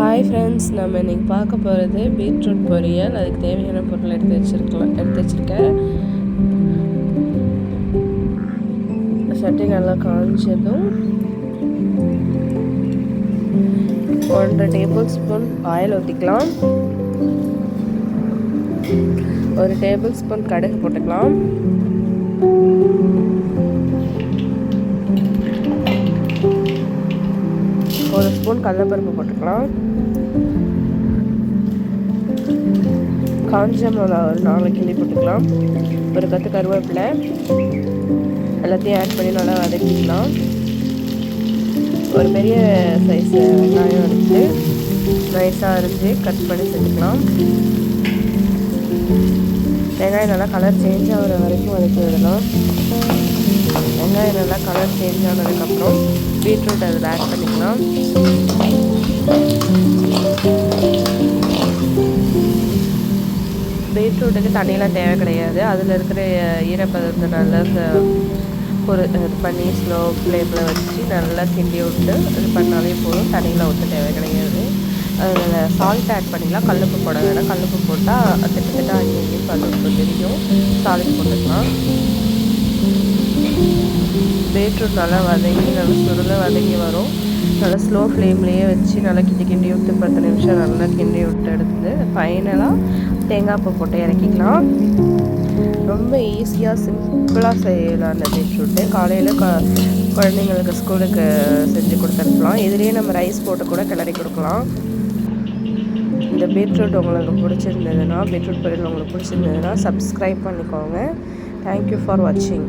Hi friends நம்ம இன்றைக்கி பார்க்க போகிறது பீட்ரூட் பொரியல். அதுக்கு தேவையான பொருள் எடுத்து வச்சுருக்கலாம் எடுத்து வச்சுருக்கேன். சட்டி நல்லா காஞ்சதும் ஒன்றரை டேபிள் ஸ்பூன் ஆயில் ஊற்றிக்கலாம் ஒரு டேபிள் ஸ்பூன் கடுகு போட்டுக்கலாம். ஒரு ஸ்பூன் கடலப்பருப்பு போட்டுக்கலாம். காஞ்ச மிளகா ஒரு நாலு கிள்ளி போட்டுக்கலாம். ஒரு கத்து கருவேப்பிலை. எல்லாத்தையும் ஆட் பண்ணி நல்லா வதக்கிக்கலாம். ஒரு பெரிய சைஸ் வெங்காயம் எடுத்து நைஸாக அரிஞ்சு கட் பண்ணி செஞ்சுக்கலாம். வெங்காயம் நல்லா கலர் சேஞ்ச் ஆகிற வரைக்கும் வதக்கி விடலாம். நல்லா கலர் சேஞ்ச் ஆனதுக்கப்புறம் பீட்ரூட் அதில் ஆட் பண்ணிக்கலாம். பீட்ரூட்டுக்கு தண்ணியெலாம் தேவை கிடையாது. அதில் இருக்கிற ஈரப்பதத்தினால இந்த ஒரு இது பண்ணி ஸ்லோ ஃப்ளேமில் வச்சு நல்லா கிண்டி விட்டு இது பண்ணாலே போதும். தண்ணியில் ஊற்ற தேவை கிடையாது. அதில் சால்ட் ஆட் பண்ணிக்கலாம். கல்லுப்பு போட வேணாம். கல்லுப்பு போட்டால் திட்டத்திட்ட அங்கேயும் இங்கேயும் கல்லுப்பு தெரியும். சால்ட் போட்டுக்கலாம். பீட்ரூட் நல்லா வதங்கி நல்லா சுருள வதங்கி வரும். நல்லா ஸ்லோ ஃப்ளேம்லேயே வச்சு நல்லா கிண்டி கிண்டி விட்டு பத்து நிமிஷம் நல்லா கிண்டி விட்டு எடுத்து ஃபைனலாக தேங்காய் பூ போட்டு இறக்கிக்கலாம். ரொம்ப ஈஸியாக சிம்பிளாக செய்யலாம் அந்த பீட்ரூட்டு காலையில் க குழந்தைங்களுக்கு ஸ்கூலுக்கு செஞ்சு கொடுத்துருக்கலாம். இதுலேயே நம்ம ரைஸ் போட்டு கூட கிளறி கொடுக்கலாம். இந்த பீட்ரூட் உங்களுக்கு பிடிச்சிருந்ததுன்னா பீட்ரூட் பொரியல் உங்களுக்கு பிடிச்சிருந்ததுன்னா சப்ஸ்கிரைப் பண்ணிக்கோங்க. தேங்க்யூ ஃபார் வாட்சிங்